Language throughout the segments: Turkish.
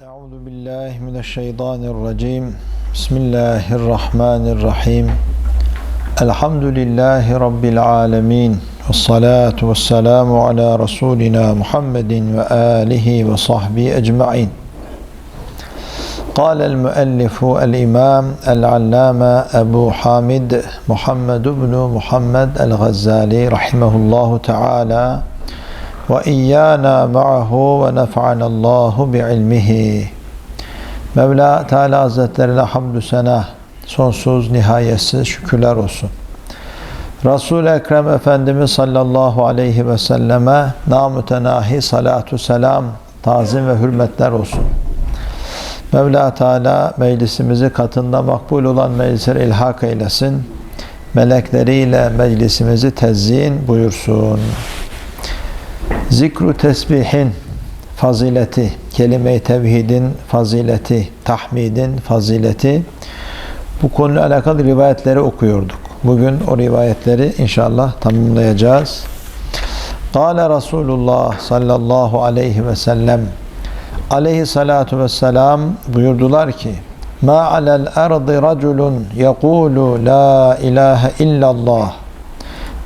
أعوذ بالله من الشيطان الرجيم. بسم الله الرحمن الرحيم. الحمد لله رب العالمين والصلاة والسلام على رسولنا محمد وآله وصحبه أجمعين. قال المؤلف الإمام العلامة أبو حامد محمد بن محمد الغزالي رحمه الله تعالى وإيانا معه ونفعنا الله بعلمه Mevla Teala Hazretlerine hamdü sena sonsuz nihayetsiz şükürler olsun. Resul-i Ekrem Efendimiz sallallahu aleyhi ve selleme namütenahi salatu selam tazim ve hürmetler olsun. Mevla Teala meclisimizi katında makbul olan meclislere ilhak eylesin. Melekleriyle meclisimizi tezzin buyursun. Zikru tesbihin fazileti, kelime-i tevhidin fazileti, tahmidin fazileti bu konuyla alakalı rivayetleri okuyorduk. Bugün o rivayetleri inşallah tamamlayacağız. Kale Resulullah sallallahu aleyhi ve sellem aleyhi salatu vesselam buyurdular ki Ma alel ardı raculun yekulu la ilahe illallah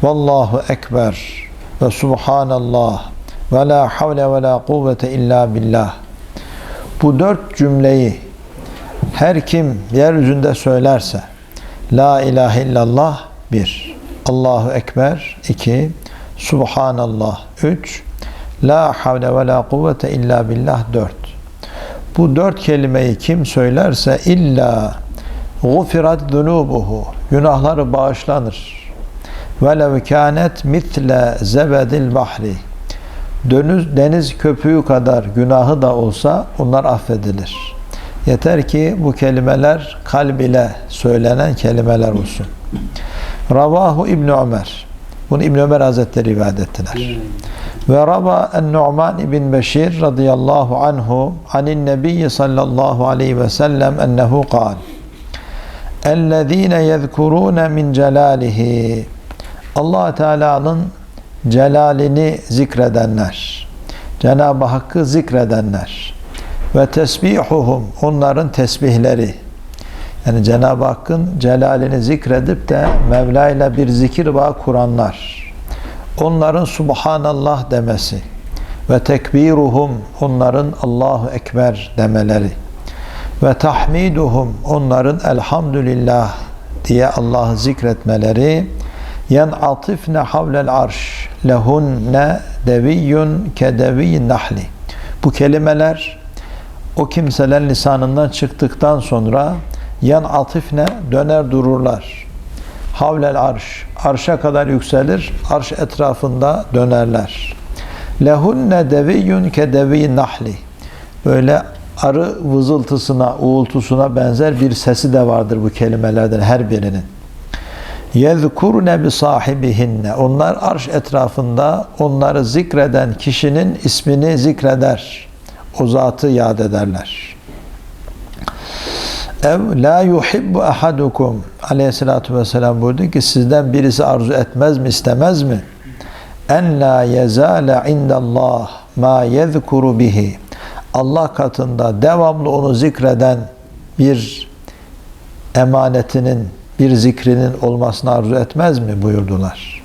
Vallahu ekber ve subhanallah ve la havle ve la kuvvete illa billah. Bu dört cümleyi her kim yeryüzünde söylerse La ilahe illallah bir, Allahu Ekber iki, Subhanallah üç, La havle ve la kuvvete illa billah dört. Bu dört kelimeyi kim söylerse illa gufirat zunubuhu günahları bağışlanır. Velev kânet mitle zebedil bahri deniz, deniz köpüğü kadar günahı da olsa onlar affedilir. Yeter ki bu kelimeler kalb ile söylenen kelimeler olsun. Ravahu İbn Ömer. Bunu İbn Ömer Hazretleri rivayet ettiler. Ve rava en-Nu'man ibn Beşir radıyallahu anhu anin nebiyyi sallallahu aleyhi ve sellem ennehu kal اَلَّذ۪ينَ يَذْكُرُونَ min celalihi allah Teala'nın celalini zikredenler, Cenab-ı Hakk'ı zikredenler ve tesbihuhum onların tesbihleri. Yani Cenab-ı Hakk'ın celalini zikredip de Mevla ile bir zikir bağı kuranlar onların Subhanallah demesi ve tekbiruhum onların Allahu Ekber demeleri ve tahmiduhum onların Elhamdülillah diye Allah'ı zikretmeleri yen atifne havlel arş lehunne deviyyun kedeviyyin nahli bu kelimeler o kimselerin lisanından çıktıktan sonra yan atifne döner dururlar. Havlel arş, arşa kadar yükselir, arş etrafında dönerler. Lehunne deviyyun kedevi nahli. Böyle arı vızıltısına, uğultusuna benzer bir sesi de vardır bu kelimelerden her birinin. Yezkurne bi sahibihinne. Onlar arş etrafında onları zikreden kişinin ismini zikreder. O zatı yad ederler. Ev la yuhibbu ahadukum aleyhissalatu vesselam buyurdu ki sizden birisi arzu etmez mi istemez mi? En la yezale indallah ma yezkuru bihi. Allah katında devamlı onu zikreden bir emanetinin, bir zikrinin olmasını arzu etmez mi buyurdular.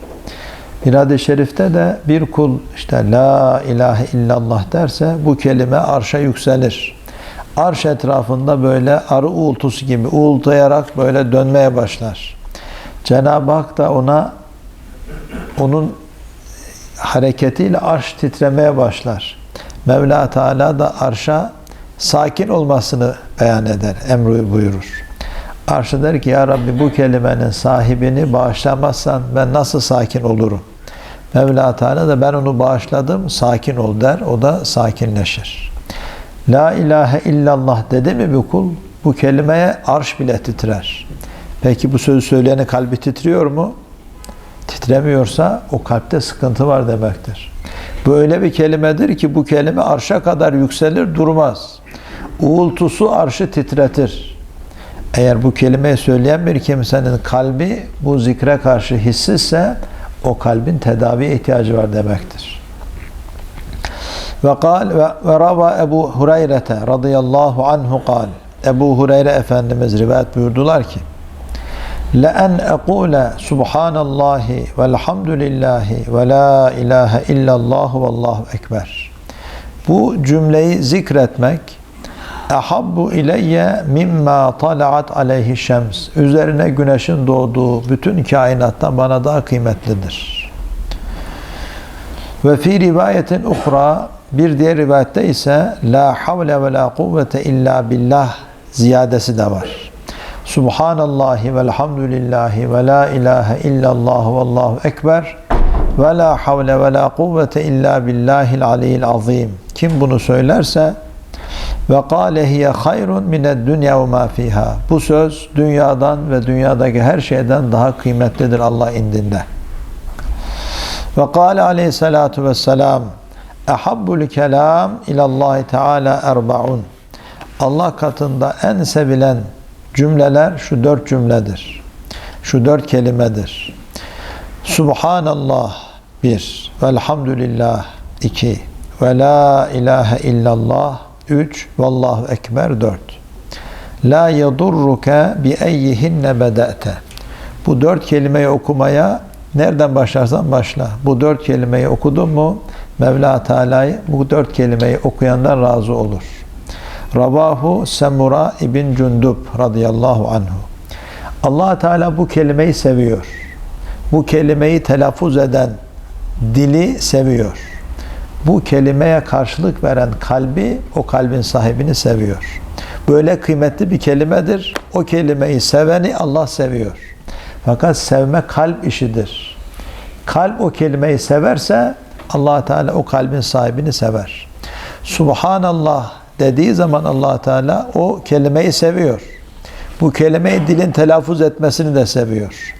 Hadis-i şerifte de bir kul işte la ilahe illallah derse bu kelime arşa yükselir. Arş etrafında böyle arı uğultusu gibi uğultayarak böyle dönmeye başlar. Cenab-ı Hak da ona onun hareketiyle arş titremeye başlar. Mevla Teala da arşa sakin olmasını beyan eder, emri buyurur. Arşı der ki ya Rabbi bu kelimenin sahibini bağışlamazsan ben nasıl sakin olurum? Mevla Teala da ben onu bağışladım sakin ol der. O da sakinleşir. La ilahe illallah dedi mi bir kul? Bu kelimeye arş bile titrer. Peki bu sözü söyleyeni kalbi titriyor mu? Titremiyorsa o kalpte sıkıntı var demektir. Bu öyle bir kelimedir ki bu kelime arşa kadar yükselir durmaz. Uğultusu arşı titretir. Eğer bu kelimeyi söyleyen bir kimsenin kalbi bu zikre karşı hissizse o kalbin tedaviye ihtiyacı var demektir. Ve kal ve, ve rava Ebu Hureyre'te radıyallahu anhu kal. Ebu Hureyre Efendimiz rivayet buyurdular ki لأن أقول سبحان الله والحمد لله ولا إله إلا الله والله أكبر Bu cümleyi zikretmek Ehabbu ileyye mimma talaat aleyhi şems. Üzerine güneşin doğduğu bütün kainattan bana daha kıymetlidir. Ve fi rivayetin uhra bir diğer rivayette ise la havle ve la kuvvete illa billah ziyadesi de var. Subhanallahi velhamdülillahi ve la ilahe illallah ve allahu ekber ve la havle ve la kuvvete illa billahil aliyyil azim. Kim bunu söylerse ve kâle hiye hayrun mined dünya ve ma fiha. Bu söz dünyadan ve dünyadaki her şeyden daha kıymetlidir Allah indinde. Ve kâle aleyhissalatu vesselam Ehabbul kelam ilallahi teala erbaun. Allah katında en sevilen cümleler şu dört cümledir. Şu dört kelimedir. Subhanallah bir, velhamdülillah iki, ve la ilahe illallah üç, vallahu ekber dört. La yadurruke bi eyyihinne bedete. Bu dört kelimeyi okumaya nereden başlarsan başla. Bu dört kelimeyi okudun mu Mevla Teala'yı bu dört kelimeyi okuyandan razı olur. Rabahu Semura ibn Cundub radıyallahu anhu. allah Teala bu kelimeyi seviyor. Bu kelimeyi telaffuz eden dili seviyor. Bu kelimeye karşılık veren kalbi o kalbin sahibini seviyor. Böyle kıymetli bir kelimedir. O kelimeyi seveni Allah seviyor. Fakat sevme kalp işidir. Kalp o kelimeyi severse allah Teala o kalbin sahibini sever. Subhanallah dediği zaman allah Teala o kelimeyi seviyor. Bu kelimeyi dilin telaffuz etmesini de seviyor.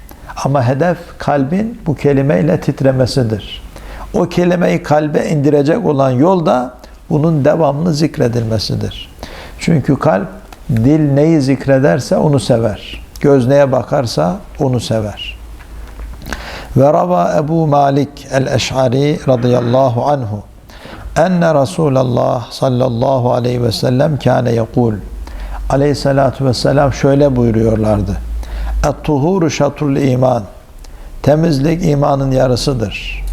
Ama hedef kalbin bu kelimeyle titremesidir. O kelimeyi kalbe indirecek olan yol da bunun devamlı zikredilmesidir. Çünkü kalp dil neyi zikrederse onu sever. Göz neye bakarsa onu sever. Ve rava Ebu Malik el-Eş'ari radıyallahu anhu enne Resulallah sallallahu aleyhi ve sellem kâne yekul aleyhissalatu vesselam şöyle buyuruyorlardı. Et-tuhuru şatrul iman temizlik imanın yarısıdır.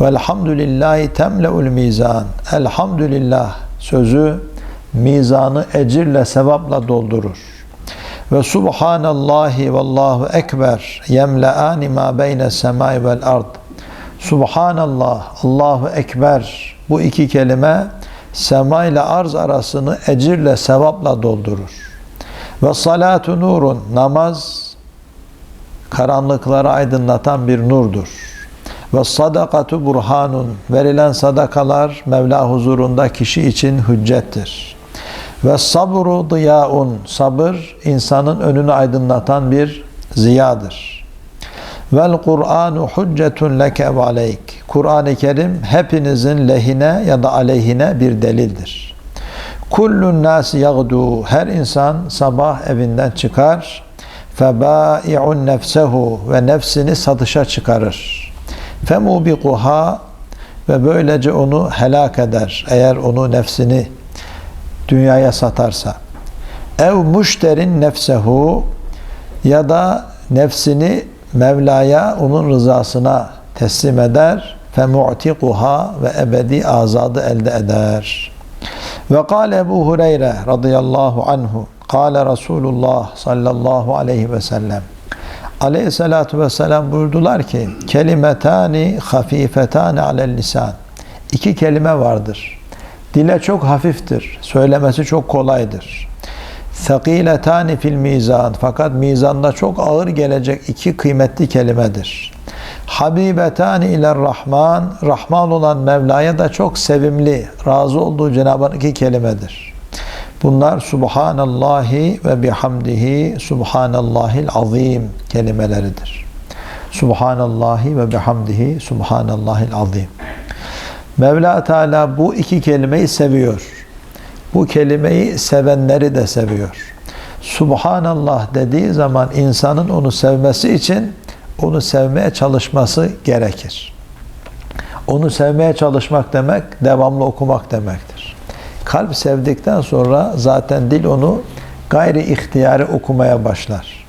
Velhamdülillahi temle'ul mizan elhamdülillah sözü mizanı ecirle sevapla doldurur. Ve subhanallahi vallahu ekber yemleani ma beyne semai vel ard. Subhanallah, Allahu ekber bu iki kelime sema ile arz arasını ecirle sevapla doldurur. Ve salatu nurun namaz karanlıkları aydınlatan bir nurdur. Ve sadakatu burhanun verilen sadakalar Mevla huzurunda kişi için hüccettir. Ve sabru diyaun sabır insanın önünü aydınlatan bir ziyadır. Vel Kur'anu huccetun leke ve aleyk. Kur'an-ı Kerim hepinizin lehine ya da aleyhine bir delildir. Kullun nasi yagdu. Her insan sabah evinden çıkar. Febâi'un nefsehu ve nefsini satışa çıkarır. Femubiquha ve böylece onu helak eder. Eğer onu nefsini dünyaya satarsa. Ev müşterin nefsehu ya da nefsini Mevla'ya onun rızasına teslim eder mu'tikuha ve ebedi azadı elde eder. Ve kâle Ebu Hureyre radıyallahu anhu kâle Resulullah sallallahu aleyhi ve sellem aleyhissalatu vesselam buyurdular ki kelimetani hafifetani alel lisan iki kelime vardır. Dile çok hafiftir. Söylemesi çok kolaydır. Sekiletani fil mizan fakat mizanda çok ağır gelecek iki kıymetli kelimedir. Habibetani iler Rahman Rahman olan Mevla'ya da çok sevimli, razı olduğu Cenab-ı iki kelimedir. Bunlar Subhanallahi ve bihamdihi Subhanallahil azim kelimeleridir. Subhanallahi ve bihamdihi Subhanallahil azim. Mevla Teala bu iki kelimeyi seviyor. Bu kelimeyi sevenleri de seviyor. Subhanallah dediği zaman insanın onu sevmesi için onu sevmeye çalışması gerekir. Onu sevmeye çalışmak demek, devamlı okumak demektir. Kalp sevdikten sonra zaten dil onu gayri ihtiyari okumaya başlar.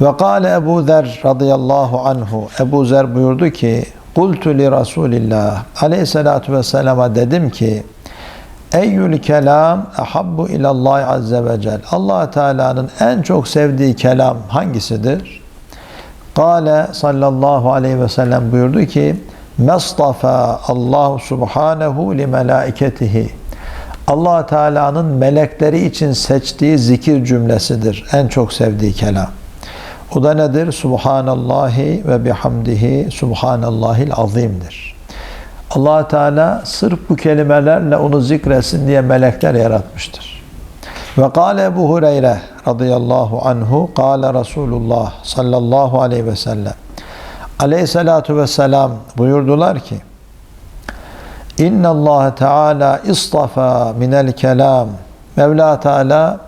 Ve kâle Ebu Zer radıyallahu anhu. Ebu Zer buyurdu ki, Kultu li Resulillah aleyhissalatu vesselama dedim ki, Eyyül kelam ahabbu ilallahi azze ve cel. allah Teala'nın en çok sevdiği kelam hangisidir? Kale sallallahu aleyhi ve sellem buyurdu ki, Mustafa Allah subhanehu li melaiketihi. Allah Teala'nın melekleri için seçtiği zikir cümlesidir. En çok sevdiği kelam. O da nedir? Subhanallahi ve bihamdihi Subhanallahil azimdir. allah Teala sırf bu kelimelerle onu zikresin diye melekler yaratmıştır. Ve kâle Ebu Hureyre radıyallahu anhu kâle Resulullah sallallahu aleyhi ve sellem aleyhissalatu vesselam buyurdular ki İnna Allah Teala istafa minel kelam Mevla Teala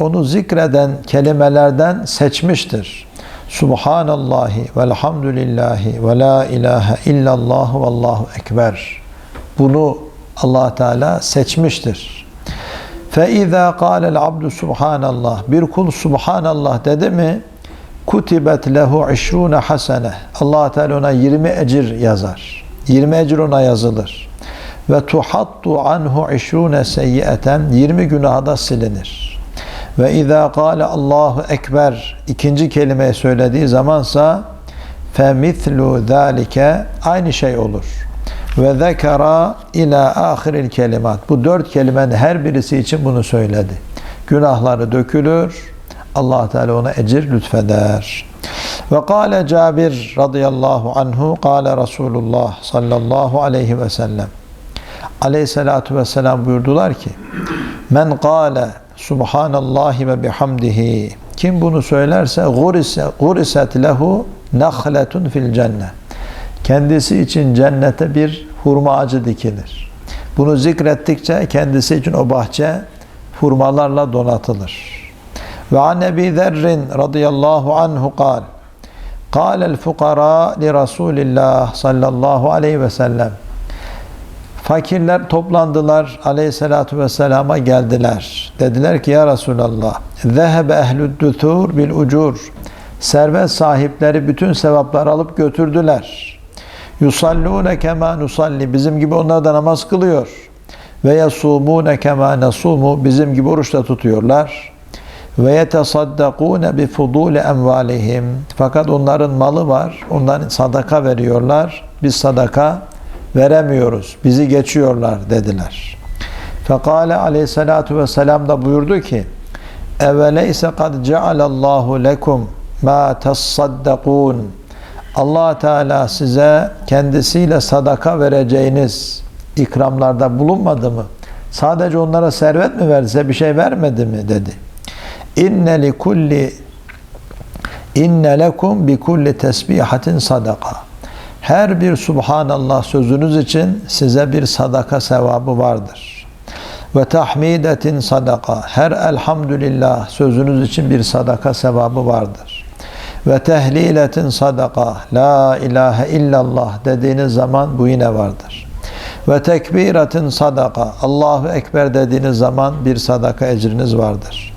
onu zikreden kelimelerden seçmiştir. Subhanallahi velhamdülillahi ve la ilahe illallah ve allahu ekber. Bunu allah Teala seçmiştir. Fe izâ kâlel abdu subhanallah. Bir kul subhanallah dedi mi kutibet lehu işrûne hasene. allah Teala ona 20 ecir yazar. 20 ecir ona yazılır. Ve tuhattu anhu işrûne seyyieten. 20 günah da silinir. Ve izâ kâle Allahu Ekber ikinci kelimeyi söylediği zamansa femithlu zâlike aynı şey olur. Ve zekera ila ahiril kelimat. Bu dört kelimenin her birisi için bunu söyledi. Günahları dökülür. allah Teala ona ecir lütfeder. Ve kâle Cabir radıyallahu anhu kâle Resulullah sallallahu aleyhi ve sellem aleyhissalatu vesselam buyurdular ki men kâle Subhanallahi ve bihamdihi. Kim bunu söylerse gurise, guriset lehu nahletun fil cennet. Kendisi için cennete bir hurma ağacı dikilir. Bunu zikrettikçe kendisi için o bahçe hurmalarla donatılır. Ve an Ebi Zerrin radıyallahu anhu kal. قال الفقراء لرسول الله sallallahu aleyhi ve sellem Fakirler toplandılar aleyhissalatu vesselama geldiler. Dediler ki ya Resulallah zehebe ehlüd düthur bil ucur servet sahipleri bütün sevapları alıp götürdüler. Yusallune kema nusalli bizim gibi onlar da namaz kılıyor. Ve yasumune kema nasumu bizim gibi oruç da tutuyorlar. Ve yetesaddakune bi fudule emvalihim fakat onların malı var. Onların sadaka veriyorlar. Biz sadaka veremiyoruz. Bizi geçiyorlar dediler. Fekale aleyhissalatu vesselam da buyurdu ki Eveleyse kad cealallahu lekum ma tassaddakun allah Teala size kendisiyle sadaka vereceğiniz ikramlarda bulunmadı mı? Sadece onlara servet mi verdi, size bir şey vermedi mi? dedi. İnne li kulli inne lekum bi kulli tesbihatin sadaka. Her bir Subhanallah sözünüz için size bir sadaka sevabı vardır. Ve tahmidetin sadaka. Her elhamdülillah sözünüz için bir sadaka sevabı vardır. Ve tehliletin sadaka. La ilahe illallah dediğiniz zaman bu yine vardır. Ve tekbiratin sadaka. Allahu Ekber dediğiniz zaman bir sadaka ecriniz vardır.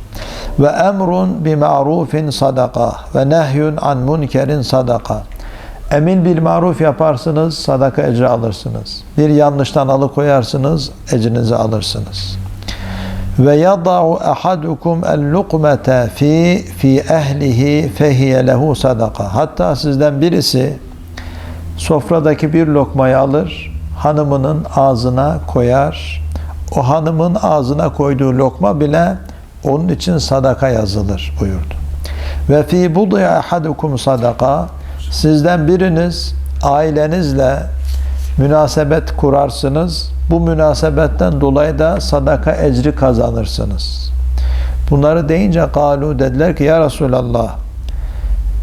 Ve emrun bi ma'rufin sadaka. Ve nehyun an munkerin sadaka. Emin bil maruf yaparsınız, sadaka ecri alırsınız. Bir yanlıştan alıkoyarsınız, ecrinizi alırsınız. Ve yada'u ahadukum el lukmete fi fi ehlihi fehiye lehu sadaka. Hatta sizden birisi sofradaki bir lokmayı alır, hanımının ağzına koyar. O hanımın ağzına koyduğu lokma bile onun için sadaka yazılır buyurdu. Ve fi budya ahadukum sadaka Sizden biriniz ailenizle münasebet kurarsınız. Bu münasebetten dolayı da sadaka ecri kazanırsınız. Bunları deyince kalu dediler ki ya Resulallah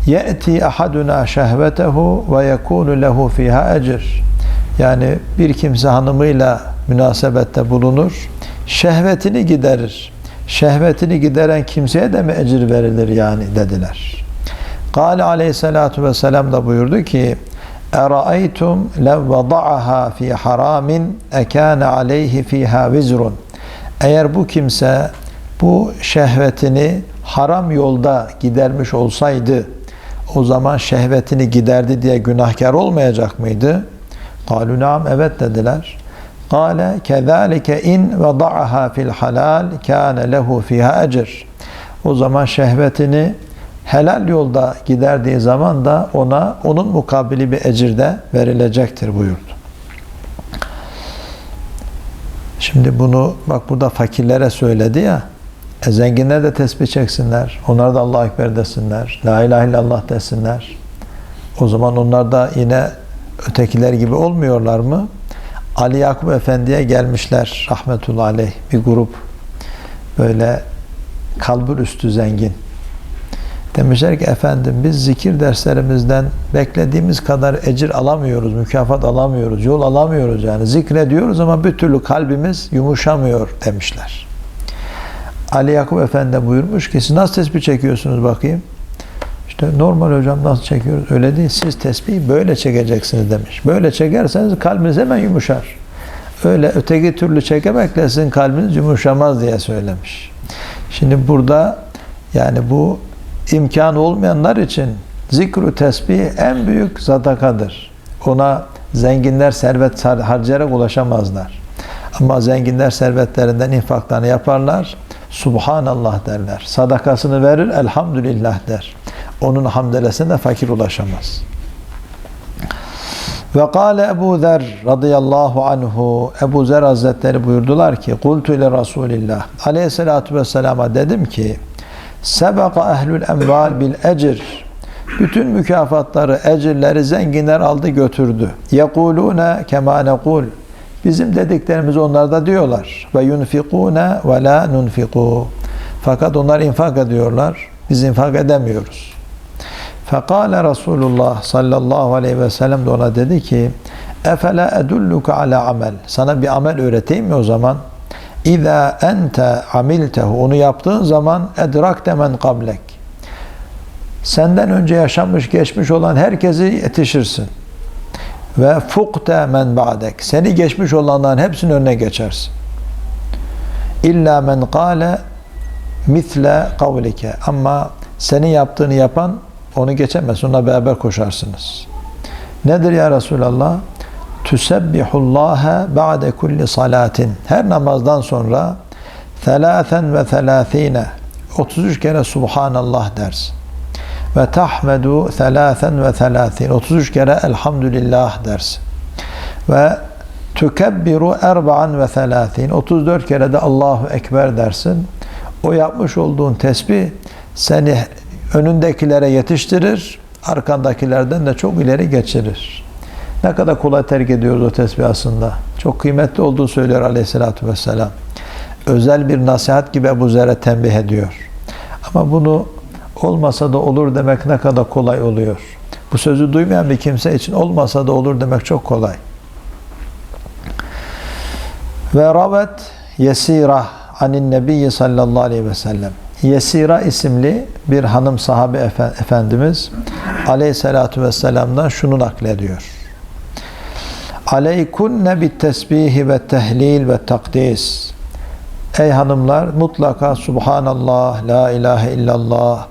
ye'ti ahaduna şehvetehu ve yekunu lehu fiha ecir. Yani bir kimse hanımıyla münasebette bulunur, şehvetini giderir. Şehvetini gideren kimseye de mi ecir verilir yani dediler. Kale aleyhissalatu vesselam da buyurdu ki اَرَأَيْتُمْ لَوْ وَضَعَهَا فِي حَرَامٍ اَكَانَ عَلَيْهِ ف۪يهَا وِزْرٌ Eğer bu kimse bu şehvetini haram yolda gidermiş olsaydı o zaman şehvetini giderdi diye günahkar olmayacak mıydı? قالوا نعم evet dediler. قال كذلك in وضعها fil halal kana lehu fiha ecr. O zaman şehvetini helal yolda giderdiği zaman da ona onun mukabili bir ecir de verilecektir buyurdu. Şimdi bunu bak burada fakirlere söyledi ya. E zenginler de tesbih çeksinler. Onlar da Allah Ekber desinler. La ilahe illallah desinler. O zaman onlar da yine ötekiler gibi olmuyorlar mı? Ali Yakup Efendi'ye gelmişler rahmetullahi aleyh bir grup böyle kalbur üstü zengin. Demişler ki efendim biz zikir derslerimizden beklediğimiz kadar ecir alamıyoruz, mükafat alamıyoruz, yol alamıyoruz yani. Zikrediyoruz ama bir türlü kalbimiz yumuşamıyor demişler. Ali Yakup Efendi buyurmuş ki siz nasıl tesbih çekiyorsunuz bakayım? İşte normal hocam nasıl çekiyoruz? Öyle değil. Siz tesbihi böyle çekeceksiniz demiş. Böyle çekerseniz kalbiniz hemen yumuşar. Öyle öteki türlü çekemekle sizin kalbiniz yumuşamaz diye söylemiş. Şimdi burada yani bu imkanı olmayanlar için zikru tesbih en büyük sadakadır. Ona zenginler servet harcayarak ulaşamazlar. Ama zenginler servetlerinden infaklarını yaparlar. Subhanallah derler. Sadakasını verir, elhamdülillah der. Onun hamdelesine fakir ulaşamaz. Ve kâle Ebu Zer radıyallahu anhu Ebu Zer Hazretleri buyurdular ki Kultu ile Resulillah aleyhissalatu vesselama dedim ki Sebeka ehlül emval bil ecir bütün mükafatları, ecirleri zenginler aldı götürdü. Yekulune kema nekul Bizim dediklerimiz onlar da diyorlar. Ve yunfikune ve la nunfiku. Fakat onlar infak ediyorlar. Biz infak edemiyoruz. Fekale Resulullah sallallahu aleyhi ve sellem de ona dedi ki Efela edulluka ala amel. Sana bir amel öğreteyim mi o zaman? İza ente amiltehu. Onu yaptığın zaman edrakte men kablek. Senden önce yaşamış geçmiş olan herkesi yetişirsin. Ve fukte men ba'dek. Seni geçmiş olanların hepsinin önüne geçersin. İlla men kâle misle kavlike. Ama senin yaptığını yapan onu geçemez. Onunla beraber koşarsınız. Nedir ya Resulallah? Tüsebbihullâhe ba'de kulli salatin. Her namazdan sonra thelâthen ve thelâthîne 33 kere Subhanallah dersin. Ve tahmedu thelâthen ve thelâthin 33 kere Elhamdülillah dersin. Ve tükebbiru erba'an ve thelâthin 34 kere de Allahu Ekber dersin. O yapmış olduğun tesbih seni önündekilere yetiştirir, arkandakilerden de çok ileri geçirir. Ne kadar kolay terk ediyoruz o tesbih aslında. Çok kıymetli olduğu söylüyor aleyhissalatü vesselam. Özel bir nasihat gibi Ebu Zer'e tembih ediyor. Ama bunu olmasa da olur demek ne kadar kolay oluyor. Bu sözü duymayan bir kimse için olmasa da olur demek çok kolay. Ve ravet yesira anin nebiyyi sallallahu aleyhi ve sellem. Yesira isimli bir hanım sahabe efendimiz aleyhissalatu vesselam'dan şunu naklediyor. Aleykunne bit tesbihi ve tehlil ve takdis. Ey hanımlar mutlaka Subhanallah, La ilahe illallah,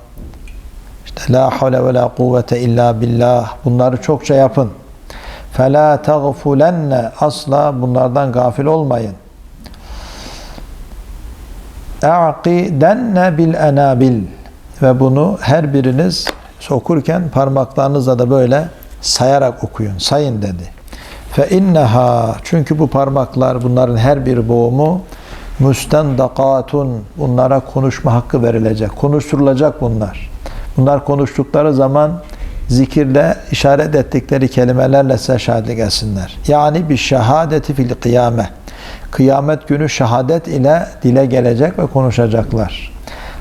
işte La havle ve la kuvvete illa billah bunları çokça yapın. فَلَا تَغْفُلَنَّ Asla bunlardan gafil olmayın. اَعْقِدَنَّ بِالْاَنَابِلِ Ve bunu her biriniz okurken parmaklarınızla da böyle sayarak okuyun. Sayın dedi. Fe inneha çünkü bu parmaklar bunların her bir boğumu müstendakatun bunlara konuşma hakkı verilecek. Konuşturulacak bunlar. Bunlar konuştukları zaman zikirle işaret ettikleri kelimelerle size şahitlik etsinler. Yani bir şehadeti fil kıyame. Kıyamet günü şehadet ile dile gelecek ve konuşacaklar.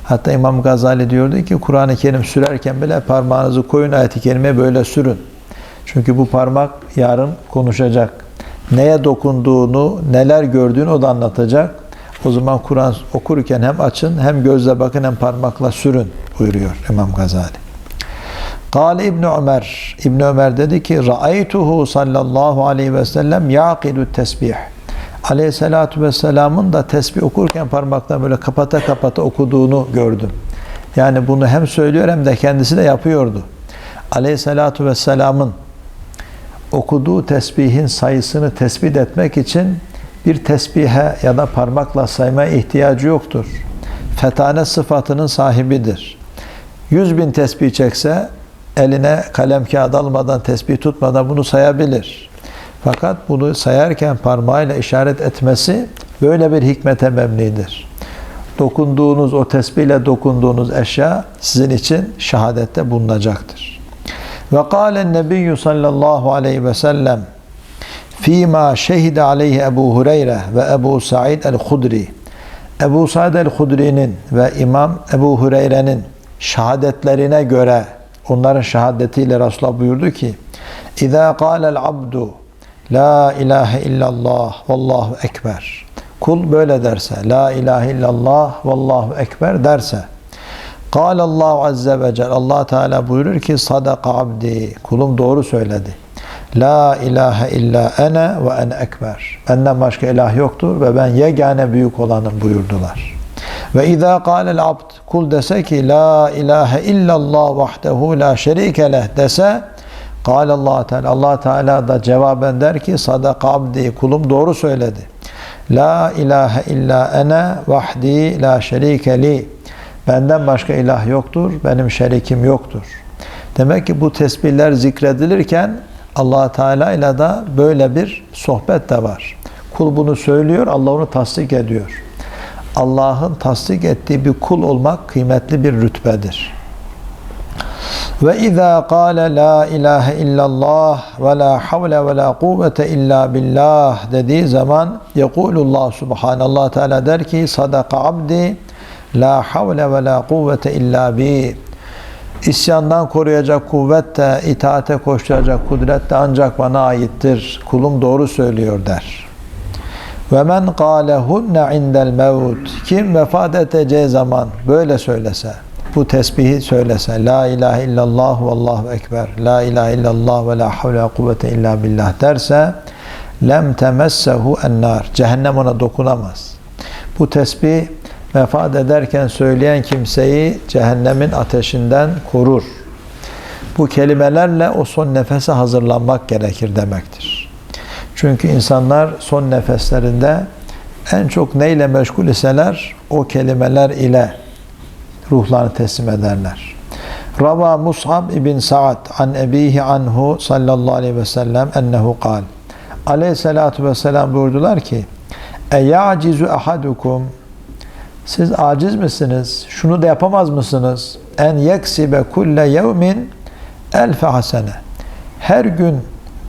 Hatta İmam Gazali diyordu ki Kur'an-ı Kerim sürerken bile parmağınızı koyun ayeti kerimeye böyle sürün. Çünkü bu parmak yarın konuşacak. Neye dokunduğunu, neler gördüğünü o da anlatacak. O zaman Kur'an okurken hem açın, hem gözle bakın, hem parmakla sürün buyuruyor İmam Gazali. Kale İbn Ömer. İbn Ömer dedi ki Ra'aytuhu sallallahu aleyhi ve sellem yaqidu tesbih. Aleyhissalatu vesselamın da tesbih okurken parmaklarını böyle kapata kapata okuduğunu gördüm. Yani bunu hem söylüyor hem de kendisi de yapıyordu. Aleyhissalatu vesselamın okuduğu tesbihin sayısını tespit etmek için bir tesbihe ya da parmakla saymaya ihtiyacı yoktur. Fetane sıfatının sahibidir. Yüz bin tesbih çekse eline kalem kağıt almadan, tesbih tutmadan bunu sayabilir. Fakat bunu sayarken parmağıyla işaret etmesi böyle bir hikmete mebnidir. Dokunduğunuz, o tesbihle dokunduğunuz eşya sizin için şehadette bulunacaktır. Ve kâlen nebiyyü sallallahu aleyhi ve sellem fîmâ şehide aleyhi Ebu Hureyre ve Ebu Said el-Hudri Ebu Said el-Hudri'nin ve İmam Ebu Hureyre'nin şehadetlerine göre onların şehadetiyle Resulullah buyurdu ki İzâ kâlel abdu La ilahe illallah vallahu ekber. Kul böyle derse, la ilahe illallah vallahu ekber derse. Allah azze ve celle. Allah Teala buyurur ki sadaka abdi. Kulum doğru söyledi. La ilahe illa ene ve ene ekber. Benden başka ilah yoktur ve ben yegane büyük olanım buyurdular. Ve izâ kâlel abd. Kul dese ki la ilahe illallah vahdehu la şerike leh dese Kâle Allah Teala. Allah Teala da cevaben der ki sadaka abdi kulum doğru söyledi. La ilahe illa ene vahdi la şerike li. Benden başka ilah yoktur, benim şerikim yoktur. Demek ki bu tesbihler zikredilirken Allah Teala ile de böyle bir sohbet de var. Kul bunu söylüyor, Allah onu tasdik ediyor. Allah'ın tasdik ettiği bir kul olmak kıymetli bir rütbedir. Ve izâ kâle la ilahe illallah ve la havle ve la kuvvete illa billah dediği zaman yekulullah subhanallah teala der ki sadaka abdi la havle ve la kuvvete illa bi İsyandan koruyacak kuvvet de, itaate koşturacak kudret de ancak bana aittir. Kulum doğru söylüyor der. Ve men kâlehunne indel mevut. Kim vefat edeceği zaman böyle söylese, bu tesbihi söylese La ilahe illallah ve Allahu ekber La ilahe illallah ve la havle ve kuvvete illa billah derse lem temessehu ennar cehennem ona dokunamaz. Bu tesbih vefat ederken söyleyen kimseyi cehennemin ateşinden korur. Bu kelimelerle o son nefese hazırlanmak gerekir demektir. Çünkü insanlar son nefeslerinde en çok neyle meşgul iseler o kelimeler ile ruhlarını teslim ederler. Rava Mus'ab ibn Sa'ad an ebihi anhu sallallahu aleyhi ve sellem ennehu kal. Aleyhissalatu vesselam buyurdular ki E ya'cizu ahadukum siz aciz misiniz? Şunu da yapamaz mısınız? En yeksibe kulle yevmin elfe hasene. Her gün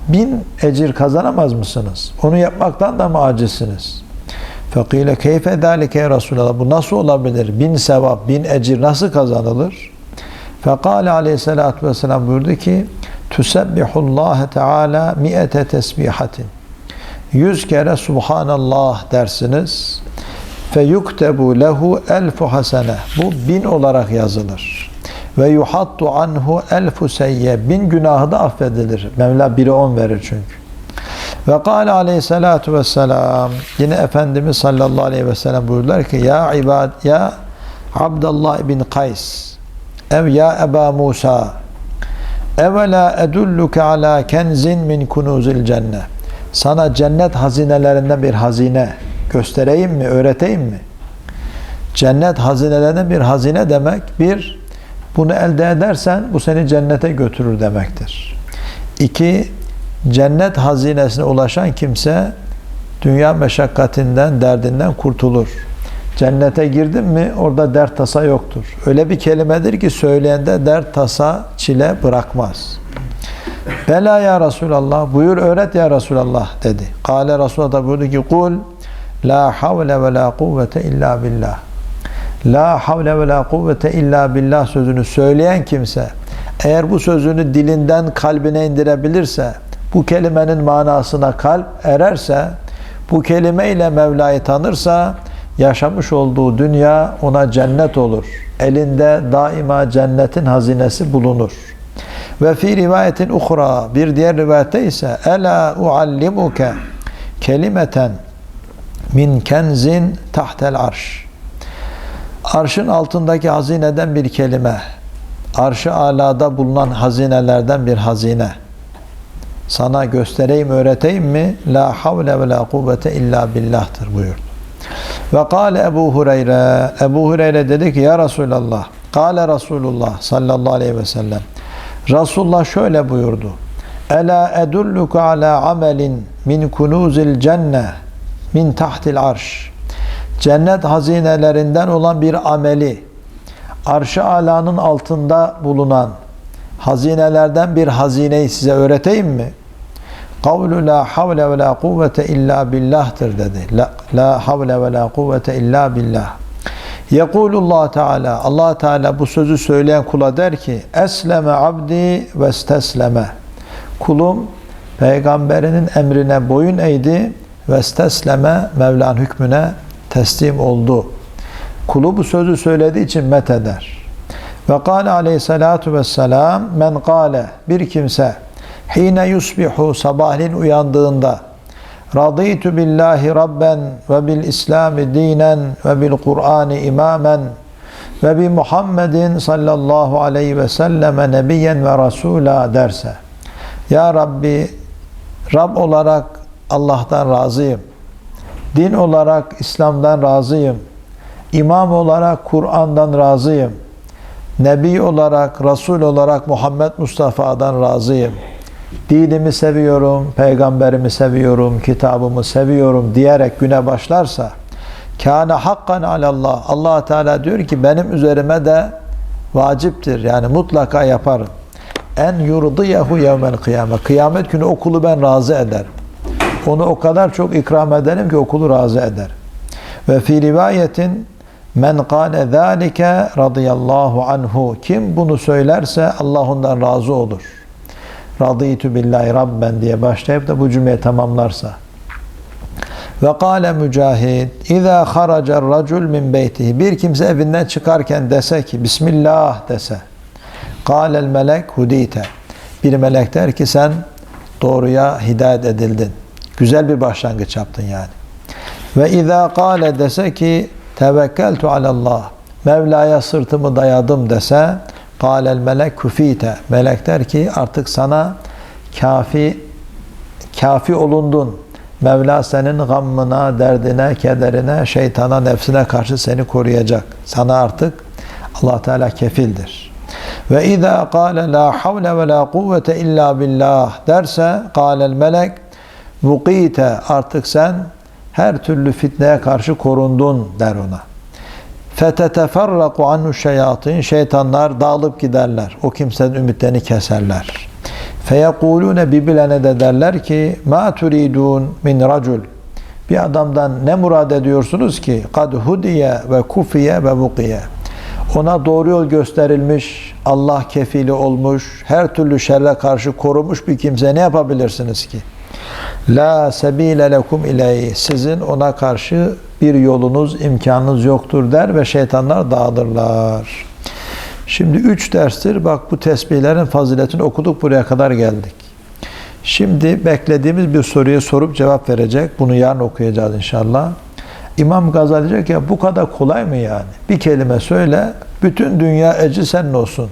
bin ecir kazanamaz mısınız? Onu yapmaktan da mı acizsiniz? Fekile keyfe dâlike ya Resulallah. Bu nasıl olabilir? Bin sevap, bin ecir nasıl kazanılır? Fekale aleyhissalatü vesselam buyurdu ki Tüsebbihullâhe Teala mi'ete tesbihatin. Yüz kere Subhanallah dersiniz. Fe yuktebu lehu elfu hasene. Bu bin olarak yazılır. Ve yuhattu anhu elfu seyye. Bin günahı da affedilir. Mevla biri on verir çünkü. Ve kâle aleyhissalatu vesselam yine Efendimiz sallallahu aleyhi ve sellem buyurdular ki ya ibad ya Abdullah bin Kays ev ya Eba Musa evela edulluke ala kenzin min kunuzil cennet sana cennet hazinelerinden bir hazine göstereyim mi, öğreteyim mi? Cennet hazinelerinden bir hazine demek bir bunu elde edersen bu seni cennete götürür demektir. İki, cennet hazinesine ulaşan kimse dünya meşakkatinden, derdinden kurtulur. Cennete girdin mi orada dert tasa yoktur. Öyle bir kelimedir ki söyleyende dert tasa çile bırakmaz. Bela ya Resulallah buyur öğret ya Resulallah dedi. Kale Resulullah da buyurdu ki kul la havle ve la kuvvete illa billah. La havle ve la kuvvete illa billah sözünü söyleyen kimse eğer bu sözünü dilinden kalbine indirebilirse bu kelimenin manasına kalp ererse, bu kelimeyle Mevla'yı tanırsa, yaşamış olduğu dünya ona cennet olur. Elinde daima cennetin hazinesi bulunur. Ve fi rivayetin uhra bir diğer rivayette ise ela uallimuke kelimeten min kenzin tahtel arş. Arşın altındaki hazineden bir kelime. Arşı alada bulunan hazinelerden bir hazine. Sana göstereyim, öğreteyim mi? La havle ve la kuvvete illa billahtır buyurdu. Ve kâle Ebu Hureyre. Ebu Hureyre dedi ki ya Resulallah. Kâle Resulullah sallallahu aleyhi ve sellem. Resulullah şöyle buyurdu. Ela edulluka ala amelin min kunuzil cenne min tahtil arş. Cennet hazinelerinden olan bir ameli arş-ı alanın altında bulunan hazinelerden bir hazineyi size öğreteyim mi? Kavlu la havle ve la kuvvete illa billah'tır dedi. La, la havle ve la kuvvete illa billah. Yekulullah Teala Allah Teala bu sözü söyleyen kula der ki Esleme abdi ve stesleme Kulum peygamberinin emrine boyun eğdi ve stesleme Mevla'nın hükmüne teslim oldu. Kulu bu sözü söylediği için met eder. Ve kâle aleyhissalatu vesselam men kâle bir kimse hine yusbihu sabahleyin uyandığında Raditu billahi rabben ve bil İslami dinen ve bil Kur'ani imamen ve bi Muhammedin sallallahu aleyhi ve selleme nebiyen ve rasula derse Ya Rabbi Rab olarak Allah'tan razıyım. Din olarak İslam'dan razıyım. İmam olarak Kur'an'dan razıyım. Nebi olarak, Resul olarak Muhammed Mustafa'dan razıyım. Dinimi seviyorum, peygamberimi seviyorum, kitabımı seviyorum diyerek güne başlarsa kâne hakkan alallah. allah Teala diyor ki benim üzerime de vaciptir. Yani mutlaka yaparım. En yurdiyehu yevmel kıyame. Kıyamet günü okulu ben razı ederim. Onu o kadar çok ikram ederim ki okulu razı eder. Ve fi rivayetin men kâne zâlike radıyallahu anhu. Kim bunu söylerse Allah ondan razı olur. Radîtü billahi rabben diye başlayıp da bu cümleyi tamamlarsa. Ve kâle mücahid İzâ haracar racul min beytihi Bir kimse evinden çıkarken dese ki Bismillah dese. Kâlel melek hudîte Bir melek der ki sen doğruya hidayet edildin. Güzel bir başlangıç yaptın yani. Ve izâ kâle dese ki tevekkeltu alallah Mevla'ya sırtımı dayadım dese Kâlel melek kufite. Melek der ki artık sana kafi kafi olundun. Mevla senin gammına, derdine, kederine, şeytana, nefsine karşı seni koruyacak. Sana artık Allah Teala kefildir. Ve izâ kâle la havle ve la kuvvete illa billah derse kâlel melek vukite artık sen her türlü fitneye karşı korundun der ona. Feteteferraku anhu şeyatin şeytanlar dağılıp giderler. O kimsenin ümitlerini keserler. Feyekulune birbirlerine de derler ki ma turidun min racul bir adamdan ne murad ediyorsunuz ki kad hudiye ve kufiye ve vukiye ona doğru yol gösterilmiş, Allah kefili olmuş, her türlü şerre karşı korumuş bir kimse ne yapabilirsiniz ki? La sebile lekum ileyhi. Sizin ona karşı bir yolunuz, imkanınız yoktur der ve şeytanlar dağılırlar. Şimdi üç derstir bak bu tesbihlerin faziletini okuduk buraya kadar geldik. Şimdi beklediğimiz bir soruya sorup cevap verecek. Bunu yarın okuyacağız inşallah. İmam Gazali diyecek ya bu kadar kolay mı yani? Bir kelime söyle, bütün dünya ecri senin olsun.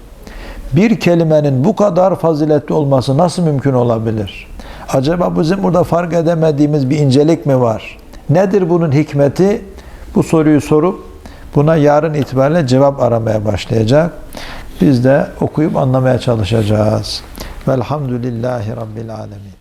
Bir kelimenin bu kadar faziletli olması nasıl mümkün olabilir? Acaba bizim burada fark edemediğimiz bir incelik mi var? Nedir bunun hikmeti? Bu soruyu sorup buna yarın itibariyle cevap aramaya başlayacak. Biz de okuyup anlamaya çalışacağız. Velhamdülillahi Rabbil Alemin.